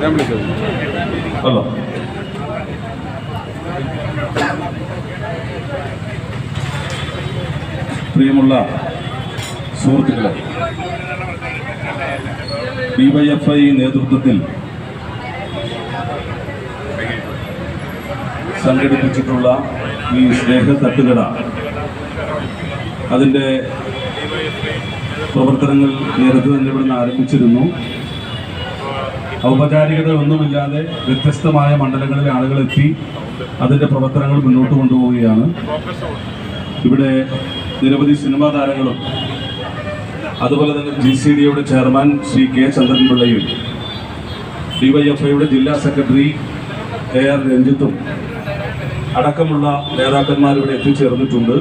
ഞാൻ വിളിച്ചത് ഹലോ പ്രിയമുള്ള സുഹൃത്തുക്കളെ ഡിവൈഎഫ്ഐ നേതൃത്വത്തിൽ സംഘടിപ്പിച്ചിട്ടുള്ള ഈ സ്നേഹ തട്ടുകട. അതിന്റെ പ്രവർത്തനങ്ങൾ നേരത്തെ തന്നെ ഇവിടുന്ന് ആരംഭിച്ചിരുന്നു. ഔപചാരികത ഒന്നുമില്ലാതെ വ്യത്യസ്തമായ മണ്ഡലങ്ങളിലെ ആളുകൾ എത്തി അതിന്റെ പ്രവർത്തനങ്ങൾ മുന്നോട്ട് കൊണ്ടുപോവുകയാണ്. ഇവിടെ നിരവധി സിനിമാ താരങ്ങളും അതുപോലെ തന്നെ ജി സി ഡിയുടെ ചെയർമാൻ ശ്രീ കെ ചന്ദ്രൻപിള്ളയും ഡിവൈഎഫ്ഐയുടെ ജില്ലാ സെക്രട്ടറി എ ആർ രഞ്ജിത്തും അടക്കമുള്ള നേതാക്കന്മാർ ഇവിടെ എത്തിച്ചേർന്നിട്ടുണ്ട്.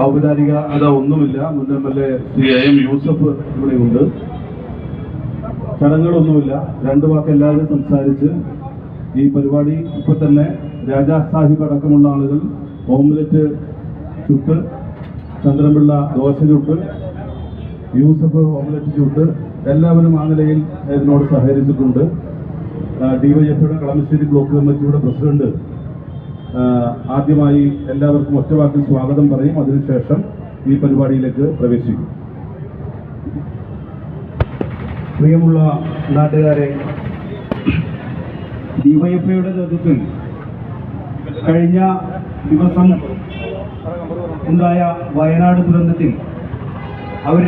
ഔപചാരിക അത ഒന്നുമില്ല. മുൻ M L A Shri A Yusuf ഇവിടെയുണ്ട് ചടങ്ങുകളൊന്നുമില്ല. രണ്ടു വാക്ക് എല്ലാവരും സംസാരിച്ച് ഈ പരിപാടി ഇപ്പൊ തന്നെ രാജാ സാഹിബ് അടക്കമുള്ള ആളുകൾ ഓംലെറ്റ് ചുട്ട് ചന്ദ്രൻപിള്ള ദോശ ചുട്ട് യൂസഫ് ഓംലെറ്റ് ചുട്ട് എല്ലാവരും ആ നിലയിൽ ഇതിനോട് സഹകരിച്ചിട്ടുണ്ട്. ഡിവൈഎഫ്ഐയുടെ കളമശ്ശേരി ബ്ലോക്ക് കമ്മിറ്റിയുടെ പ്രസിഡന്റ് ആദ്യമായി എല്ലാവർക്കും ഒറ്റവാക്കിൽ സ്വാഗതം പറയും. അതിനുശേഷം ഈ പരിപാടിയിലേക്ക് പ്രവേശിക്കും. പ്രിയമുള്ള നാട്ടുകാരെ ഡിവൈഎഫ്ഐയുടെ നേതൃത്വത്തിൽ കഴിഞ്ഞ ദിവസം ഉണ്ടായ വയനാട് ദുരന്തത്തിൽ അവർ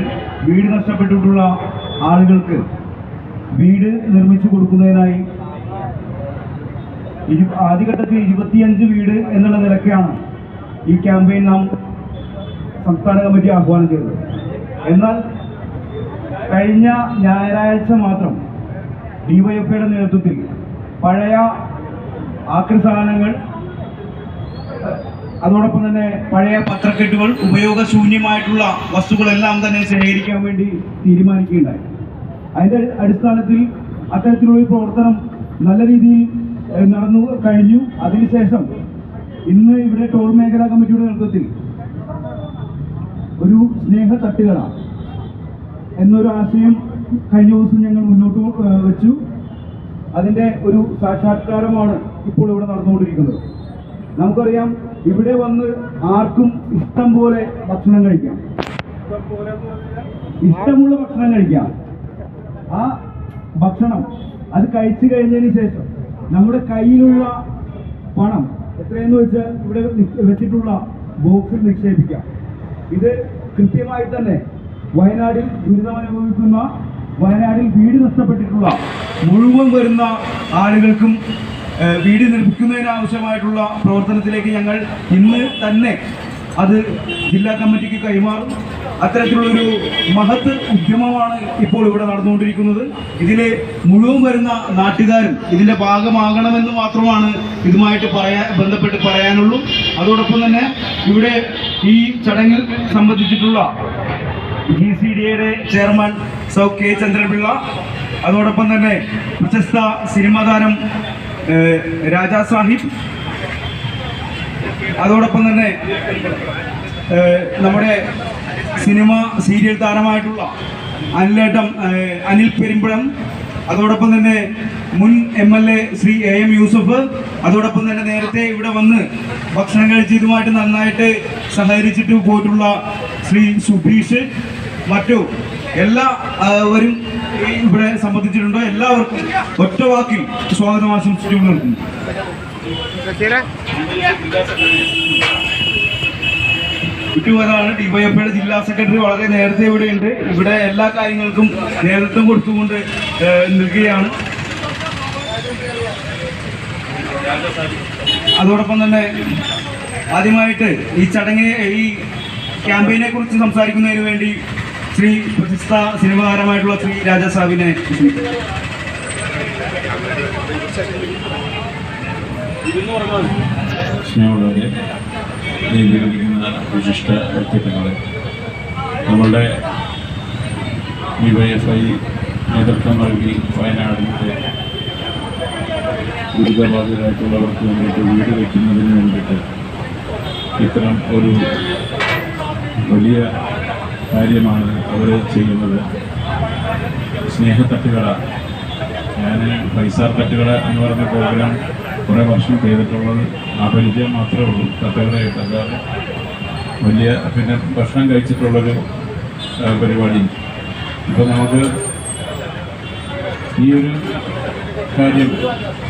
വീട് നഷ്ടപ്പെട്ടിട്ടുള്ള ആളുകൾക്ക് വീട് നിർമ്മിച്ചു കൊടുക്കുന്നതിനായി ആദ്യഘട്ടത്തിൽ ഇരുപത്തിയഞ്ച് വീട് എന്നുള്ള നിലക്കാണ് ഈ ക്യാമ്പയിൻ നാം സംസ്ഥാന കമ്മിറ്റി ആഹ്വാനം ചെയ്തത്. എന്നാൽ കഴിഞ്ഞ ഞായറാഴ്ച മാത്രം ഡിവൈഎഫ്ഐയുടെ നേതൃത്വത്തിൽ പഴയ ആക്രി സാധനങ്ങൾ അതോടൊപ്പം തന്നെ പഴയ പത്രക്കെട്ടുകൾ ഉപയോഗശൂന്യമായിട്ടുള്ള വസ്തുക്കളെല്ലാം തന്നെ ശേഖരിക്കാൻ വേണ്ടി തീരുമാനിക്കുകയുണ്ടായി. അതിന്റെ അടിസ്ഥാനത്തിൽ അത്തരത്തിലുള്ള പ്രവർത്തനം നല്ല രീതിയിൽ നടന്നു കഴിഞ്ഞു. അതിനുശേഷം ഇന്ന് ഇവിടെ ടോൾ മേഖലാ കമ്മിറ്റിയുടെ നേതൃത്വത്തിൽ ഒരു സ്നേഹ തട്ടുകട എന്നൊരു ആശയം കഴിഞ്ഞ ദിവസം ഞങ്ങൾ മുന്നോട്ട് വെച്ചു. അതിന്റെ ഒരു സാക്ഷാത്കാരമാണ് ഇപ്പോൾ ഇവിടെ നടന്നുകൊണ്ടിരിക്കുന്നത്. നമുക്കറിയാം ഇവിടെ വന്ന് ആർക്കും ഇഷ്ടം പോലെ ഭക്ഷണം കഴിക്കാം. ഇഷ്ടമുള്ള ഭക്ഷണം കഴിക്കാം. ആ ഭക്ഷണം അത് കഴിച്ചു കഴിഞ്ഞതിന് ശേഷം നമ്മുടെ കയ്യിലുള്ള പണം എത്രയെന്ന് വെച്ചാൽ ഇവിടെ വെച്ചിട്ടുള്ള ബോക്സിൽ നിക്ഷേപിക്കാം. ഇത് കൃത്യമായി തന്നെ വയനാടിൽ ദുരിതമനുഭവിക്കുന്ന വയനാടിൽ വീട് നഷ്ടപ്പെട്ടിട്ടുള്ള മുഴുവൻ വരുന്ന ആളുകൾക്കും വീട് നിർമ്മിക്കുന്നതിനാവശ്യമായിട്ടുള്ള പ്രവർത്തനത്തിലേക്ക് ഞങ്ങൾ ഇന്ന് തന്നെ അത് ജില്ലാ കമ്മിറ്റിക്ക് കൈമാറും. അത്തരത്തിലുള്ളൊരു മഹത്ത് ഉദ്യമമാണ് ഇപ്പോൾ ഇവിടെ നടന്നുകൊണ്ടിരിക്കുന്നത്. ഇതിൽ മുഴുവൻ വരുന്ന നാട്ടുകാരും ഇതിന്റെ ഭാഗമാകണമെന്ന് മാത്രമാണ് ഇതുമായിട്ട് പറയാ ബന്ധപ്പെട്ട് പറയാനുള്ളൂ. അതോടൊപ്പം തന്നെ ഇവിടെ ഈ ചടങ്ങിൽ സംബന്ധിച്ചിട്ടുള്ള ജി സി ഡി എയുടെ ചെയർമാൻ സൗ കെ ചന്ദ്രപിള്ള അതോടൊപ്പം തന്നെ പ്രശസ്ത സിനിമാ താരം രാജാ സാഹിബ് അതോടൊപ്പം തന്നെ നമ്മുടെ സിനിമ സീരിയൽ താരമായിട്ടുള്ള അനിലേട്ടം അനിൽ പെരുമ്പഴം അതോടൊപ്പം തന്നെ മുൻ M L A Shri A M Yusuf അതോടൊപ്പം തന്നെ നേരത്തെ ഇവിടെ വന്ന് ഭക്ഷണം കഴിച്ചതുമായിട്ട് നന്നായിട്ട് സഹകരിച്ചിട്ട് പോയിട്ടുള്ള ശ്രീ സുബീഷ് മറ്റു എല്ലാവരും ഇവിടെ സംബന്ധിച്ചിട്ടുണ്ടോ? എല്ലാവർക്കും ഒറ്റ വാക്കിൽ സ്വാഗതം ആശംസിച്ചു നിർത്തുന്നു. ചുറ്റുവരാണ് ഡിവൈഎഫ്ഐയുടെ ജില്ലാ സെക്രട്ടറി വളരെ നേരത്തെ ഇവിടെ ഉണ്ട്. ഇവിടെ എല്ലാ കാര്യങ്ങൾക്കും നേതൃത്വം കൊടുത്തുകൊണ്ട് നിൽക്കുകയാണ്. അതോടൊപ്പം തന്നെ ആദ്യമായിട്ട് ഈ ചടങ്ങിനെ ഈ ക്യാമ്പയിനെ കുറിച്ച് സംസാരിക്കുന്നതിന് വേണ്ടി ശ്രീ പ്രശസ്ത സിനിമാകാരമായിട്ടുള്ള ശ്രീ രാജാ സാബിനെ നീതിയിരിക്കുന്ന വിശിഷ്ട വ്യക്തിത്വങ്ങളെ നമ്മളുടെ ഡി വൈ എഫ് ഐ നേതൃത്വം നൽകി വയനാടിന്റെ ദുരിതബാധിതരായിട്ടുള്ളവർക്ക് വേണ്ടിയിട്ട് വീട് വയ്ക്കുന്നതിന് വേണ്ടിയിട്ട് ഇത്തരം ഒരു വലിയ കാര്യമാണ് അവർ ചെയ്യുന്നത്. സ്നേഹത്തട്ടുകട ഞാൻ പൈസ തട്ടുകട എന്ന് പറഞ്ഞ പ്രോഗ്രാം കുറേ വർഷം ചെയ്തിട്ടുള്ളത് ആ പരിചയം മാത്രമേ ഉള്ളൂ. കഥകളായിട്ട് അല്ലാതെ വലിയ പിന്നെ ഭക്ഷണം കഴിച്ചിട്ടുള്ളൊരു പരിപാടി. ഇപ്പം നമുക്ക് ഈ ഒരു കാര്യം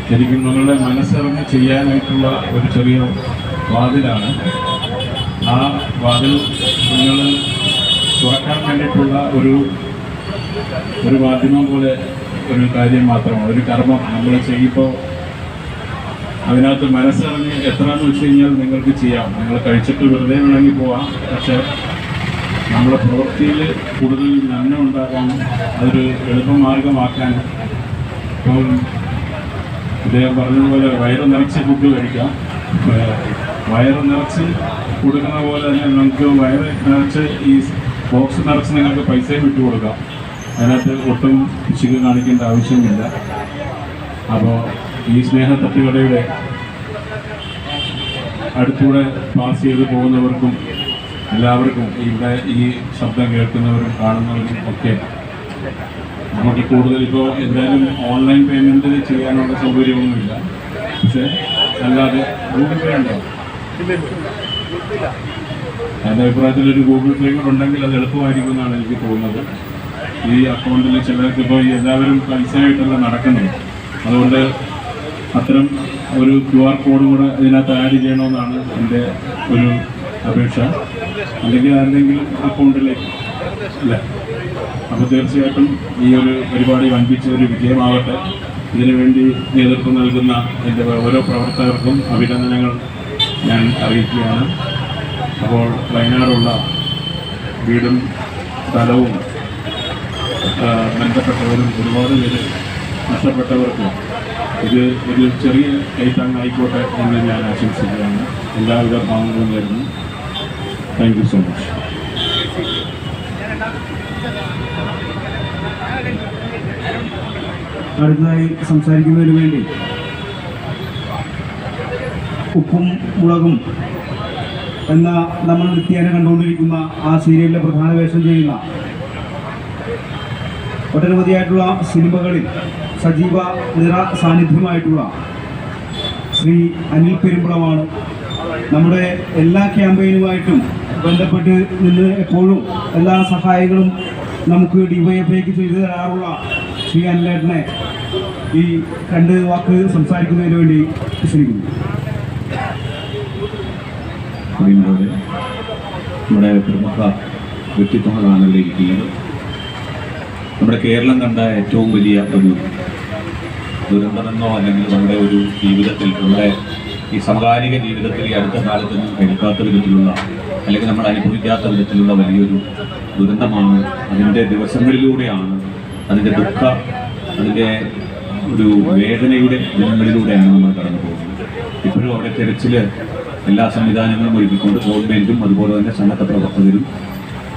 ശരിക്കും നിങ്ങളുടെ മനസ്സറിഞ്ഞ് ചെയ്യാനായിട്ടുള്ള ഒരു ചെറിയ വാതിലാണ്. ആ വാതിൽ നിങ്ങൾ തുറക്കാൻ വേണ്ടിയിട്ടുള്ള ഒരു ഒരു മാധ്യമം പോലെ ഒരു കാര്യം മാത്രമാണ്. ഒരു കർമ്മം നമ്മൾ ചെയ്യുമ്പോൾ അതിനകത്ത് മനസ്സിറങ്ങി എത്രയെന്ന് വെച്ച് കഴിഞ്ഞാൽ നിങ്ങൾക്ക് ചെയ്യാം. നിങ്ങൾ കഴിച്ചിട്ട് വെറുതെ വേണമെങ്കിൽ പോവാം. പക്ഷേ നമ്മുടെ പ്രവൃത്തിയിൽ കൂടുതൽ നന്മ ഉണ്ടാക്കാൻ അതൊരു എളുപ്പമാർഗമാക്കാൻ ഇപ്പോൾ ഇദ്ദേഹം പറഞ്ഞതുപോലെ വയറ് നിറച്ച് ഫുഡ് കഴിക്കാം. വയറ് നിറച്ച് കൊടുക്കുന്ന പോലെ തന്നെ നമുക്ക് വയറ് നിറച്ച് ഈ ബോക്സ് നിറച്ച് നിങ്ങൾക്ക് പൈസയും വിട്ടു കൊടുക്കാം. അതിനകത്ത് ഒട്ടും പിശുക്ക് കാണിക്കേണ്ട ആവശ്യമില്ല. അപ്പോൾ ഈ സ്നേഹ തട്ടുകടയുടെ അടുത്തൂടെ പാസ് ചെയ്ത് പോകുന്നവർക്കും എല്ലാവർക്കും ഇവിടെ ഈ ശബ്ദം കേൾക്കുന്നവരും കാണുന്നവരും ഒക്കെ നമുക്ക് കൂടുതൽ ഇപ്പോൾ എന്തായാലും ഓൺലൈൻ പേയ്മെന്റ് ചെയ്യാനുള്ള സൗകര്യമൊന്നുമില്ല. പക്ഷേ അല്ലാതെ ഗൂഗിൾ പേ ഉണ്ടോ? എന്റെ അഭിപ്രായത്തിൽ ഒരു ഗൂഗിൾ പേ കൂടെ ഉണ്ടെങ്കിൽ അത് എളുപ്പമായിരിക്കും എന്നാണ് എനിക്ക് തോന്നുന്നത്. ഈ അക്കൗണ്ടിൽ ചിലർക്ക് ഇപ്പോൾ എല്ലാവരും പൈസയായിട്ടല്ല നടക്കുന്നത്. അതുകൊണ്ട് അത്തരം ഒരു ക്യു ആർ കോഡ് കൂടെ ഇതിനകത്ത് ആഡ് ചെയ്യണമെന്നാണ് എന്റെ ഒരു അപേക്ഷ. അല്ലെങ്കിൽ ആരുടെങ്കിലും അക്കൗണ്ടിലേക്ക് അല്ല അപ്പോൾ തീർച്ചയായിട്ടും ഈ ഒരു പരിപാടി വൻപിച്ച ഒരു വിജയമാവട്ടെ ഇതിനുവേണ്ടി നേതൃത്വം നൽകുന്ന എന്റെ ഓരോ പ്രവർത്തകർക്കും അഭിനന്ദനങ്ങൾ ഞാൻ അറിയിക്കുകയാണ്. അപ്പോൾ വയനാടുള്ള വീടും സ്ഥലവും ബന്ധപ്പെട്ടവരും ഒരുപാട് പേര് നഷ്ടപ്പെട്ടവർക്ക് ഇത് ഒരു ചെറിയ കൈത്താങ്ങായിക്കോട്ടെ എന്ന് ഞാൻ ആശംസിക്കുകയാണ്. എല്ലാവിധ ഭാവങ്ങളും നേരുന്നു. താങ്ക് യു സോ മച്ച് അടുത്തതായി സംസാരിക്കുന്നതിന് വേണ്ടി ഉപ്പും മുളകും എന്ന നമ്മൾ നിത്യേന കണ്ടുകൊണ്ടിരിക്കുന്ന ആ സീരിയലിലെ പ്രധാന വേഷം ചെയ്യുന്ന ഒട്ടനവധിയായിട്ടുള്ള സിനിമകളിൽ സജീവ നിറ സാന്നിധ്യമായിട്ടുള്ള ശ്രീ അനിൽ പെരുമ്പളമാണ്. നമ്മുടെ എല്ലാ ക്യാമ്പയിനുമായിട്ടും ബന്ധപ്പെട്ട് നിന്ന് എപ്പോഴും എല്ലാ സഹായങ്ങളും നമുക്ക് ഡിവൈഎഫ്ഐക്ക് ചെയ്തു തരാറുള്ള ശ്രീ അനിലേട്ടനെ ഈ രണ്ട് വാക്ക് സംസാരിക്കുന്നതിന് വേണ്ടി ക്ഷണിക്കുന്നു നമ്മുടെ പ്രമുഖ വ്യക്തിത്വങ്ങളാണ് ഇവിടെ ഇരിക്കുന്നത് നമ്മുടെ കേരളം കണ്ട ഏറ്റവും വലിയ ഒരു ദുരന്തമെന്നോ അല്ലെങ്കിൽ നമ്മുടെ ഒരു ജീവിതത്തിൽ നമ്മുടെ ഈ സമകാലിക ജീവിതത്തിൽ ഈ അടുത്ത കാലത്തൊന്നും കേൾക്കാത്ത വിധത്തിലുള്ള അല്ലെങ്കിൽ നമ്മൾ അനുഭവിക്കാത്ത വിധത്തിലുള്ള വലിയൊരു ദുരന്തമാണ്. അതിന്റെ ദിവസങ്ങളിലൂടെയാണ് അതിന്റെ ദുഃഖ അതിന്റെ ഒരു വേദനയുടെ ദിനങ്ങളിലൂടെയാണ് നമ്മൾ കടന്നു പോകുന്നത്. ഇപ്പോഴും അവിടെ തിരച്ചിൽ എല്ലാ സംവിധാനങ്ങളും ഒരുക്കിക്കൊണ്ട് ഗവൺമെന്റും അതുപോലെ തന്നെ സന്നദ്ധ പ്രവർത്തകരും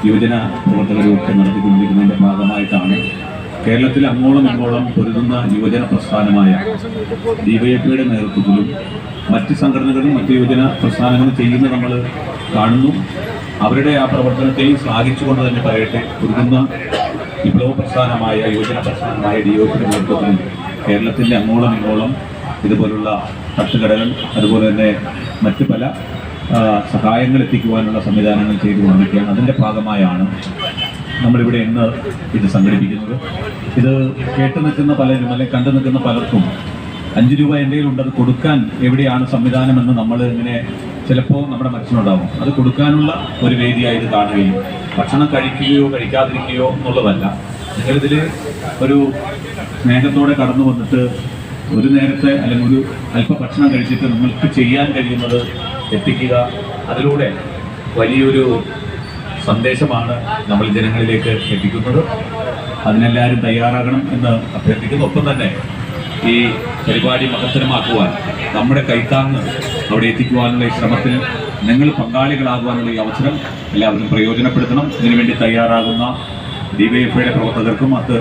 യുവജന പ്രവർത്തകരും ഒക്കെ നടത്തിക്കൊണ്ടിരിക്കുന്നതിന്റെ ഭാഗമായിട്ടാണ് കേരളത്തിൽ അങ്ങോളം ഇങ്ങോളം പൊരുതുന്ന യുവജന പ്രസ്ഥാനമായ ഡിവൈഎഫ്ഐയുടെ നേതൃത്വത്തിലും മറ്റ് സംഘടനകളും മറ്റ് യുവജന പ്രസ്ഥാനങ്ങളും ചെയ്യുന്ന നമ്മൾ കാണുന്നു. അവരുടെ ആ പ്രവർത്തനത്തെയും ശ്ലാഘിച്ചുകൊണ്ട് തന്നെ പറയട്ടെ പൊരുതുന്ന വിപ്ലവ പ്രസ്ഥാനമായ യുവജന പ്രസ്ഥാനമായ ഡിവൈഎഫ്ഐയുടെ നേതൃത്വത്തിൽ കേരളത്തിന്റെ അങ്ങോളം ഇങ്ങോളം ഇതുപോലുള്ള തട്ടുകടകൾ അതുപോലെ തന്നെ മറ്റ് പല സഹായങ്ങൾ എത്തിക്കുവാനുള്ള സംവിധാനങ്ങൾ ചെയ്തു കൊണ്ടിരിക്കുകയാണ് അതിന്റെ ഭാഗമായാണ് നമ്മളിവിടെ ഇന്ന് ഇത് സംഘടിപ്പിക്കുന്നത്. ഇത് കേട്ടു നിൽക്കുന്ന പലരും അല്ലെങ്കിൽ കണ്ടു നിൽക്കുന്ന പലർക്കും അഞ്ചു രൂപ എന്റെ അത് കൊടുക്കാൻ എവിടെയാണ് സംവിധാനമെന്ന് നമ്മൾ ഇങ്ങനെ ചിലപ്പോൾ നമ്മുടെ മനസ്സിലുണ്ടാവും. അത് കൊടുക്കാനുള്ള ഒരു വേദിയായി ഇത് കാണുകയും ഭക്ഷണം കഴിക്കുകയോ കഴിക്കാതിരിക്കുകയോ എന്നുള്ളതല്ല. നിങ്ങളിതിൽ ഒരു സ്നേഹത്തോടെ കടന്നു വന്നിട്ട് ഒരു നേരത്തെ അല്ലെങ്കിൽ ഒരു അല്പ ഭക്ഷണം കഴിച്ചിട്ട് നിങ്ങൾക്ക് ചെയ്യാൻ കഴിയുന്നത് എത്തിക്കുക. അതിലൂടെ വലിയൊരു സന്ദേശമാണ് നമ്മൾ ജനങ്ങളിലേക്ക് എത്തിക്കുന്നത്. അതിനെല്ലാവരും തയ്യാറാകണം എന്ന് അഭ്യർത്ഥിക്കുന്നു. ഒപ്പം തന്നെ ഈ പരിപാടി മഹത്തരമാക്കുവാൻ നമ്മുടെ കൈത്താങ്ങ് അവിടെ എത്തിക്കുവാനുള്ള ഈ ശ്രമത്തിൽ നിങ്ങൾ പങ്കാളികളാകുവാനുള്ള ഈ അവസരം എല്ലാവരും പ്രയോജനപ്പെടുത്തണം. ഇതിനുവേണ്ടി തയ്യാറാകുന്ന ഡി വൈ എഫ്ഐയുടെ പ്രവർത്തകർക്കും അത്